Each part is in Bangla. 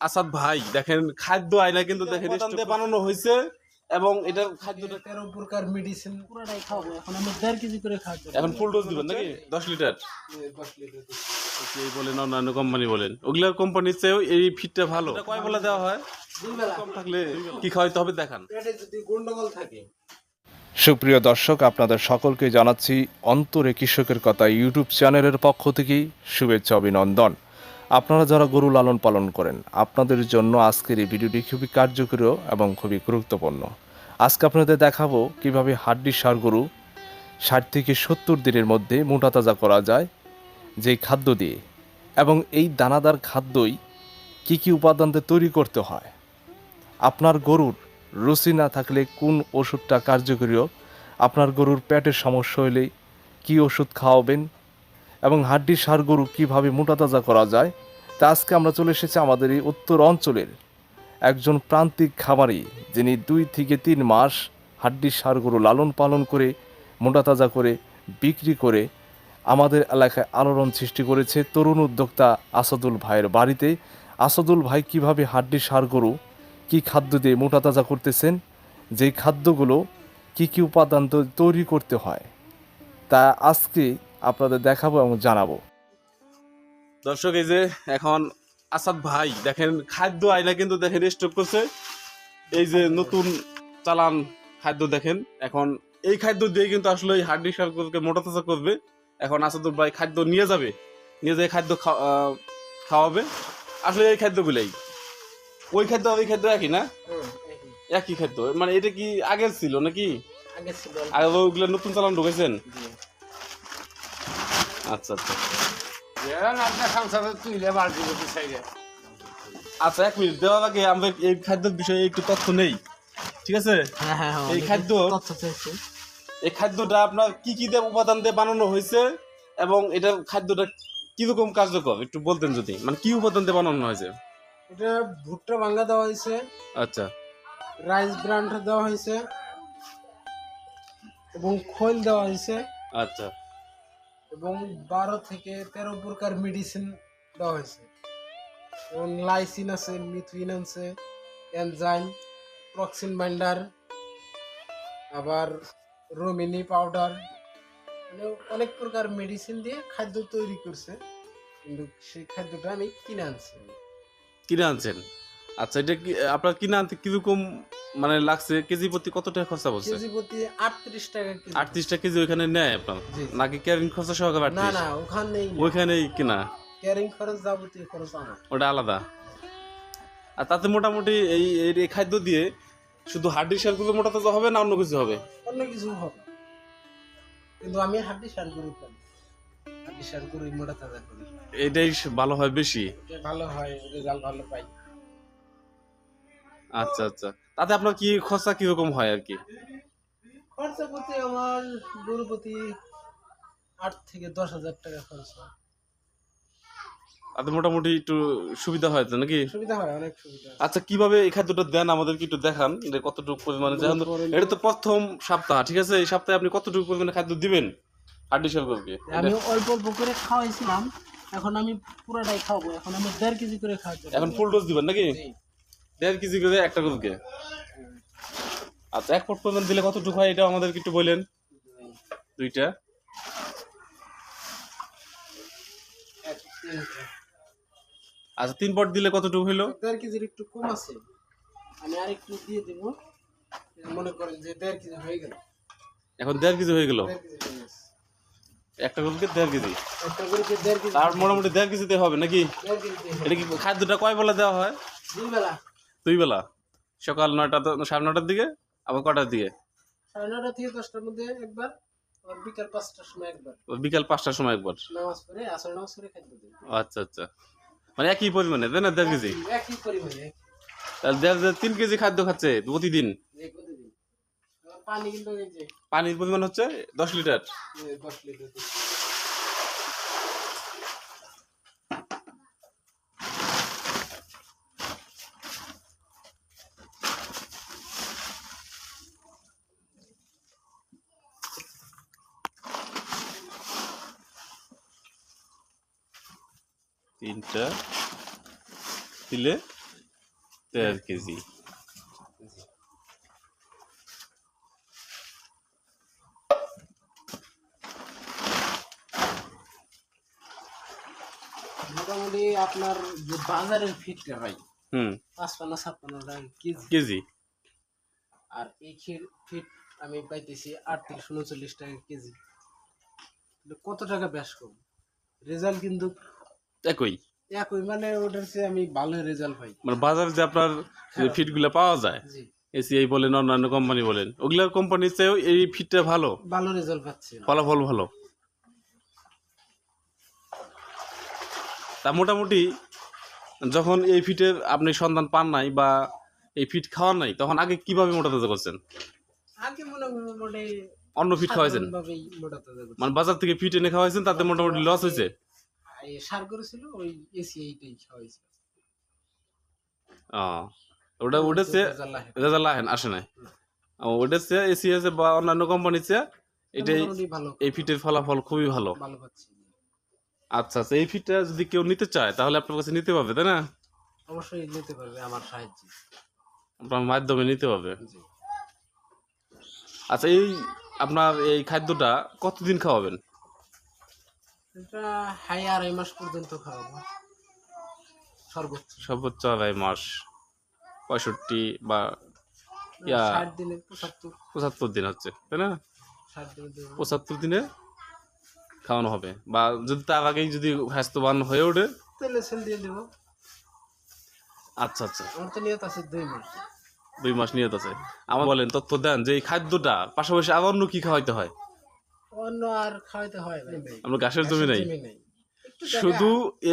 আসাদ ভাই দেখেন খাদ্য আয়না কিন্তু দেখেন বানানো হয়েছে এবং এটা খাদ্যটা তেরো প্রকার মেডিসিন পুরোটাই খাব এখন আমি দেড় কেজি করে খাদ্য এখন ফুল ডোজ দিবেন নাকি? দশ লিটার দশ লিটার এই বলেন অন্যান্য কোম্পানি বলেন। ওগুলার কোম্পানির চেয়েও এই ফিটটা ভালো। এটা কয় বেলা দেওয়া হয়? কম থাকলে কি খাওয়াইতে হবে দেখান। পেটে যদি গন্ডগোল থাকে। সুপ্রিয় দর্শক আপনাদের সকলকে জানাচ্ছি অন্তরে কৃষকের কথা ইউটিউব চ্যানেলের পক্ষ থেকেই শুভেচ্ছা অভিনন্দন। আপনারা যারা গরু লালন পালন করেন, আপনাদের জন্য আজকের এই ভিডিওটি খুবই কার্যকরী এবং খুবই গুরুত্বপূর্ণ। আজকে আপনাদের দেখাবো কীভাবে হাড্ডি সার গরু ষাট থেকে সত্তর দিনের মধ্যে মোটা তাজা করা যায়, যেই খাদ্য দিয়ে। এবং এই দানাদার খাদ্যই কী কী উপাদান তৈরি করতে হয়? আপনার গরুর রুচি না থাকলে কোন ওষুধটা কার্যকরীয়? আপনার গরুর পেটের সমস্যা হলে কী ওষুধ খাওয়াবেন? এবং হাড্ডি সার গরু কীভাবে মোটা তাজা করা যায়, তা আজকে আমরা চলে এসেছি আমাদের এই উত্তর অঞ্চলের একজন প্রান্তিক খামারি, যিনি দুই থেকে তিন মাস হাড্ডি সার গরু লালন পালন করে মোটা তাজা করে, বিক্রি করে আমাদের এলাকায় আলোড়ন সৃষ্টি করেছে। তরুণ উদ্যোক্তা আসাদুল ভাইয়ের বাড়িতে আসাদুল ভাই কীভাবে হাড্ডি সার গরু কি খাদ্য দিয়ে মোটা তাজা করতেছেন যেই খাদ্যগুলো কি কি উপাদান তৈরি করতে হয়, তা আজকে আপনাদের দেখাবো এবং জানাব। দর্শক এই যে এখন আসাদ ভাই দেখেন খাদ্য আয়না কিন্তু দেখেন স্টক করছে। এই যে নতুন চালান খাদ্য দেখেন এখন এই খাদ্য দিয়ে কিন্তু আসলে এই হাড্ডি সারকে মোটা তাজা করবে। এখন আসাদুল ভাই খাদ্য নিয়ে যাবে নিয়ে যেয়ে খাদ্য খাওয়া- খাওয়াবে। আসলে এই খাদ্যগুলাই ওই খাদ্য ওই খাদ্য একই না? একই। খাদ্য মানে এটা কি আগের ছিল নাকি? আগে ছিল। আগে ওইগুলো নতুন চালান ঢুকেছেন আচ্ছা আচ্ছা। আচ্ছা এক মিনিট দেওয়ার আগে আমরা এই খাদ্যের বিষয়ে একটু তথ্য নেই। ঠিক আছে? হ্যাঁ হ্যাঁ এই খাদ্য এই খাদ্যটা আপনার কি কি দিয়ে উপাদান দিয়ে বানানো হয়েছে এবং এটার খাদ্যটা কীরকম কার্যকর? একটু বলতেন যদি। মানে কি উপাদান দিয়ে বানানো হয়েছে? এটা ভুট্টা ভাঙ্গা দেওয়া হয়েছে। আচ্ছা। রাইস ব্র্যান্ড দেওয়া হয়েছে। এবং খোল দেওয়া হয়েছে। আচ্ছা। এবং বারো থেকে তেরো প্রকার মেডিসিন দেওয়া হয়েছে। এবং লাইসিন আছে মিথুইন আছে এনজাইম প্রক্সিন বাইন্ডার আবার রোমিনি পাউডার মানে অনেক প্রকার মেডিসিন দিয়ে খাদ্য তৈরি করছে। কিন্তু সেই খাদ্যটা আমি কিনে আনছি। কিনে আনছেন? আচ্ছা এটা কি, আপনার কিনে আনতে কীরকম মানে লাগছে কেজি প্রতি কত টাকা খরচা বলছে? কেজি প্রতি আটত্রিশ টাকা কেজি। আটত্রিশটা কেজি ওখানে নেয় আপনার। নাকি ক্যারিং খরচা সহকারে না 38? না ওখানেই ওইখানেই কিনা? ক্যারিং খরচ যাবতীয় খরচ আমার। ওটা আলাদা। আর তাতে মোটামুটি এই এই খাদ্য দিয়ে শুধু হাড্ডি সারগুলো মোটা তাজা হবে না অন্য কিছু হবে? অন্য কিছু হবে। কিন্তু আমি হাড্ডি সার করি হাড্ডি সার করি মোটা তাজা করি। এটাই ভালো হয় বেশি? ভালো হয় রেজাল্ট ভালো পাই। আচ্ছা আচ্ছা। তাতে আপনার কি খরচা কীরকম হয় আর কি? খরচা প্রতি আমার গরু প্রতি আট থেকে দশ হাজার টাকা খরচ তাতে মোটামুটি একটু সুবিধা হয় তো নাকি? সুবিধা হয় অনেক সুবিধা আচ্ছা কীভাবে এই খাদ্যটা দেন আমাদেরকে একটু দেখান যে কতটুকু পরিমাণে যেমন এটা তো প্রথম সপ্তাহ ঠিক আছে? এই সপ্তাহে আপনি কতটুকু পরিমাণে খাদ্য দিবেন? হাড্ডি সারগুলোকে আমি অল্প অল্প করে খাওয়াইছিলাম এখন আমি পুরোটাই খাব এখন আমি দেড় কেজি করে খাওয়াতে এখন ফুল ডোজ দিবেন নাকি। দেড় কেজি করে একটা গরুকে আচ্ছা এক পট পরিমাণ দিলে কতটুকু হয় এটা আমাদেরকে একটু বলেন। দুইটা। আচ্ছা তিন পট দিলে কতটুকু হইল? দেড় কেজির একটু কম আছে। আমি আর একটু দিয়ে দেবো। মনে করেন যে দেড় কেজি হয়ে গেল। এখন দেড় কেজি হয়ে গেল? একটা গরুকে দেড় কেজি। তার মোটামুটি দেড় কেজিতে হবে নাকি। এটা কি খাদ্যটা কয় বেলা দেওয়া হয়? দুই বেলা। দুই বেলা সকাল নয়টা সাড়ে নটার দিকে আবার কটার দিকে? সাড়ে নটা থেকে দশটার মধ্যে একবার বিকাল পাঁচটার সময় একবার। বিকাল পাঁচটার সময় একবার? নামাজ পড়ে আসর নামাজ করে খাদ্য দিই। আচ্ছা আচ্ছা। মানে একই পরিমাণে তাই না দেড় কেজি? একই পরিমাণে তাহলে দেড় তিন কেজি খাদ্য খাচ্ছে প্রতিদিন? পানি কিন্তু পানির পরিমাণ হচ্ছে দশ লিটার? দশ লিটার। তিনটা দিলে দেড় কেজি। মোটামুটি আপনার যে বাজারের ফিটটা ভাই হুম। পাঁচপান্ন ছাপ্পান্ন টাকা কেজি। কেজি। আর এই ক্ষীর ফিট আমি পাইতেছি আটত্রিশ উনচল্লিশ টাকা কেজি। কত টাকা বেশ কম রেজাল্ট কিন্তু একই? একই মানে ওটার চেয়ে আমি ভালো রেজাল্ট পাই। মানে বাজারে যে আপনার যে হ্যাঁ। ফিটগুলো পাওয়া যায় জি। এসিআই বলেন অন্যান্য কোম্পানি বলেন ওগুলার কোম্পানির চেয়েও এই ফিটটা ভালো? ভালো রেজাল্ট পাচ্ছি ফলাফল ভালো? তা মোটামুটি যখন এই ফিটের আপনি সন্ধান পান নাই বা এই ফিট খাওয়ার নাই তখন আগে কীভাবে মোটা তাজা করছেন? আগে মনে মোটামুটি অন্য ফিট খাওয়াইছেন। মানে বাজার থেকে ফিট এনে খাওয়াইছেন তাতে মোটামুটি লস হয়েছে? সার করেছিল ওই এসি এইটাই ওটা উঠেছে। আসে নাই। উঠেছে এসি আছে বা অন্যান্য কোম্পানির চেয়ে এটাই এই ফিটের ফলাফল খুবই ভালো। আচ্ছা আচ্ছা এই ফিটটা যদি কেউ নিতে চায় তাহলে আপনার কাছে নিতে পারবে তাই না? অবশ্যই নিতে পারবে আমার সাহায্যে। আপনার মাধ্যমে নিতে পারবে। আচ্ছা এই আপনার এই খাদ্যটা কতদিন খাওয়াবেন? এটা হাই আড়াই মাস পর্যন্ত খাওয়াবো। সর্বোচ্চ। সর্বোচ্চ আড়াই মাস। পঁয়ষট্টি বা ইয়া। ষাট দিনে পঁচাত্তর। পঁচাত্তর দিন হচ্ছে তাই না? ষাট দিনে পঁচাত্তর দিনে খাওয়ানো হবে। বা যদি তার আগেই যদি স্বাস্থ্যবান হয়ে ওঠে? তেলে সেল দিয়ে দেবো। আচ্ছা আচ্ছা। আমার তো নিয়ত আছে দুই মাস। দুই মাস নিয়ত আছে। আমার বলেন তথ্য দেন যে এই খাদ্যটা পাশাপাশি আবার অন্য কি খাওয়াইতে হয়? অন্য আর খাওয়াইতে হয় ভাই আমরা ঘাসের জমি নেই। শুধু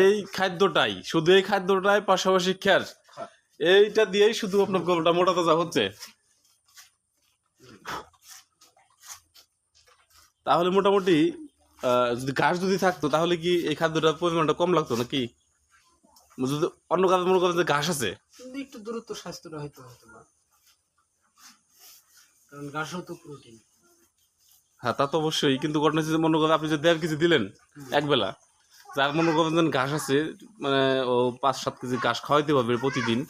এই খাদ্যটাই শুধু এই খাদ্যটাই পাশাপাশি খ্যার। এইটা দিয়েই শুধু আপনার গরুটা মোটা তাজা হচ্ছে। তাহলে মোটামুটি যদি ঘাস যদি থাকতো তাহলে কি এই খাদ্যটার পরিমাণটা কম লাগতো নাকি? যদি অন্য কাজ মনে করেন যে ঘাস আছে। একটু দূরত্ব স্বাস্থ্যটা হয়তো হতো না কারণ ঘাসও তো প্রোটিন হ্যাঁ তা তো অবশ্যই। কিন্তু ঘটনা হচ্ছে মনে করেন আপনি যদি দেড় কেজি দিলেন এক বেলা, যার মনে করেন যে ঘাস আছে মানে ও পাঁচ সাত কেজি ঘাস খাওয়াইতে পারবে প্রতিদিন,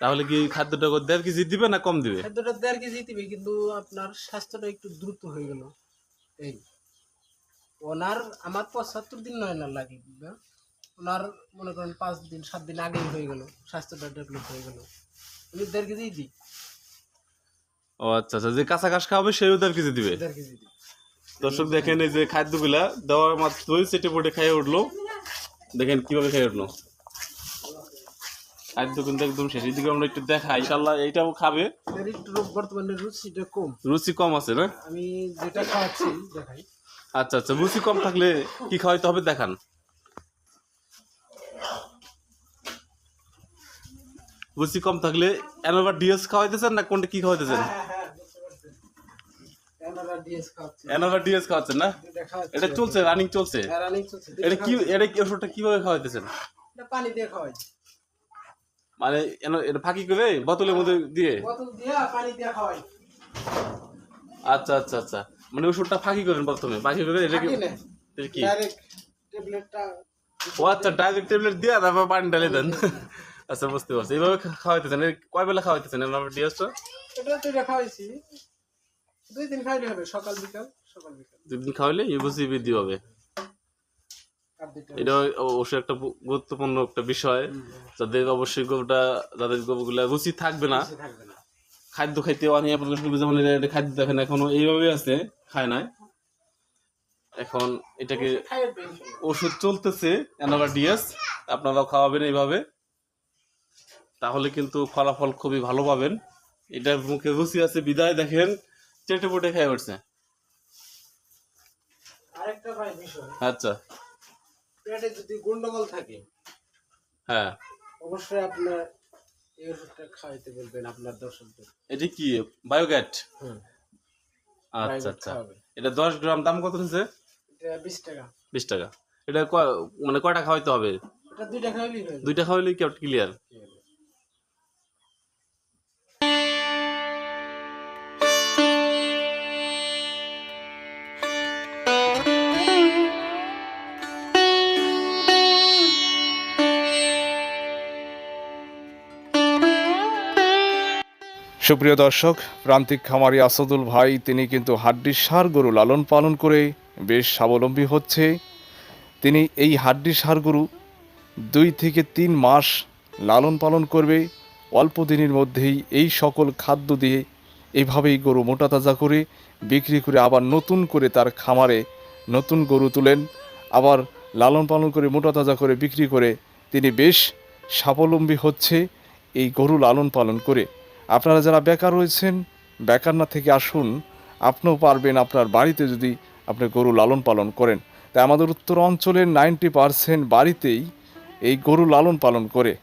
তাহলে কি খাদ্যটা দেড় কেজি দিবে না কম দিবে? খাদ্যটা দেড় কেজি দিবে, কিন্তু আপনার স্বাস্থ্যটা একটু দ্রুত হয়ে গেল। এই, ওনার আমার পঁচাত্তর দিন নয় না লাগে ওনার মনে করেন পাঁচ দিন, সাত দিন আগেই হয়ে গেল, স্বাস্থ্যটা ডেভেলপ হয়ে গেল। উনি দেড় কেজি দিই ও আচ্ছা আচ্ছা যে কাঁচা ঘাস খাওয়াবে সেও দেড় কেজি দিবে? দর্শক দেখেন এই যে খাদ্যগুলা দেওয়ার মাত্রই চেটে পটে খাইয়ে উঠল। দেখেন কীভাবে খাইয়ে উঠল। খাদ্য কিন্তু একদম শেষ। এদিকে আমরা একটু দেখাই। ইনশাল্লাহ এইটাও খাবে। একটু বর্তমানে রুচিটা কম। রুচি কম আছে না? আমি যেটা খাওয়াচ্ছি দেখাই। আচ্ছা আচ্ছা রুচি কম থাকলে কি খাওয়াইতে হবে দেখান। রুচি কম থাকলে এনোভা ডিএস খাওয়াইতেছেন না কোনটা কি খাওয়াইতেছেন? ক্যামেরা ডিএস খাওয়াচ্ছি। এনোভা ডিএস খাওয়াচ্ছেন না? এটা চলছে রানিং চলছে। হ্যাঁ, এটা কি এটা কি ওষুধটা কীভাবে খাওয়াইতেছেন? পানি দিয়ে খাওয়াই মানে এটা ফাঁকি করে বোতলের মধ্যে দিয়ে? পানি দিয়ে খাওয়াই। আচ্ছা আচ্ছা আচ্ছা। মানে ওষুধটা ফাঁকি করেন প্রথমে ফাঁকি করে এটা কি ও আচ্ছা ডাইরেক্ট ট্যাবলেট দিয়ে তারপর পানি ঢালে দেন। আচ্ছা বুঝতে পারছি। এইভাবে খাওয়াইতেছেন? কয় বেলা খাওয়াইতেছেন? এনোভা ডিএসটা? এটা দুইটা খাওয়াইছি। দুই দিন খাইলে হবে সকাল বিকাল সকাল বিকাল। দুদিন খাওয়াইলে ইউবসি বৃদ্ধি হবে। এটা অবশ্যই একটা গুরুত্বপূর্ণ একটা বিষয়। যাদের অবশ্যই গরুটা যাদের গরুগুলা রুচি থাকবে না না। খাদ্য খাইতে অনেক যেমন খাদ্য দেখেন এখনও এইভাবে আছে খায় নাই। এখন এটাকে। ওষুধ চলতেছে ডিএস আপনারাও খাওয়াবেন এইভাবে। তাহলে কিন্তু ফলাফল খুবই ভালো পাবেন। এটার মুখে রুচি আছে বিদায়। দেখেন চেটে পুটে খেয়ে উঠছে। আচ্ছা। পেটে যদি গন্ডগোল থাকে হ্যাঁ। অবশ্যই আপনার এই ওষুধটা খাওয়াইতে বলবেন আপনার দর্শকদের। এটা কি? বায়োগ্যাট? আচ্ছা আচ্ছা। এটা দশ গ্রাম দাম কত হচ্ছে এটা বিশ টাকা। বিশ টাকা। এটা মানে কয়টা খাওয়াইতে হবে? এটা দুইটা খাওয়াইলেই দুইটা কি ক্লিয়ার? সুপ্রিয় দর্শক, প্রান্তিক খামারি আসাদুল ভাই, তিনি কিন্তু হাড্ডির সার গরু লালন পালন করে বেশ স্বাবলম্বী হচ্ছে। তিনি এই হাড্ডির সার গরু দুই থেকে তিন মাস লালন পালন করবে। অল্প দিনের মধ্যেই এই সকল খাদ্য দিয়ে এইভাবেই গরু মোটা তাজা করে বিক্রি করে আবার নতুন করে তার খামারে নতুন গরু তুলেন। আবার লালন পালন করে মোটা তাজা করে বিক্রি করে তিনি বেশ স্বাবলম্বী হচ্ছে এই গরু লালন পালন করে। আপনারা যারা বেকার রয়েছেন, বেকার না থেকে আসুন। আপনিও পারবেন আপনার বাড়িতে যদি আপনি গরু লালন পালন করেন। তাই আমাদের উত্তর অঞ্চলের নাইনটি পারসেন্ট বাড়িতেই এই গরু লালন পালন করে।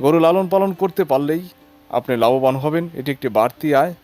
গরু লালন পালন করতে পারলেই আপনি লাভবান হবেন। এটি একটি বাড়তি আয়।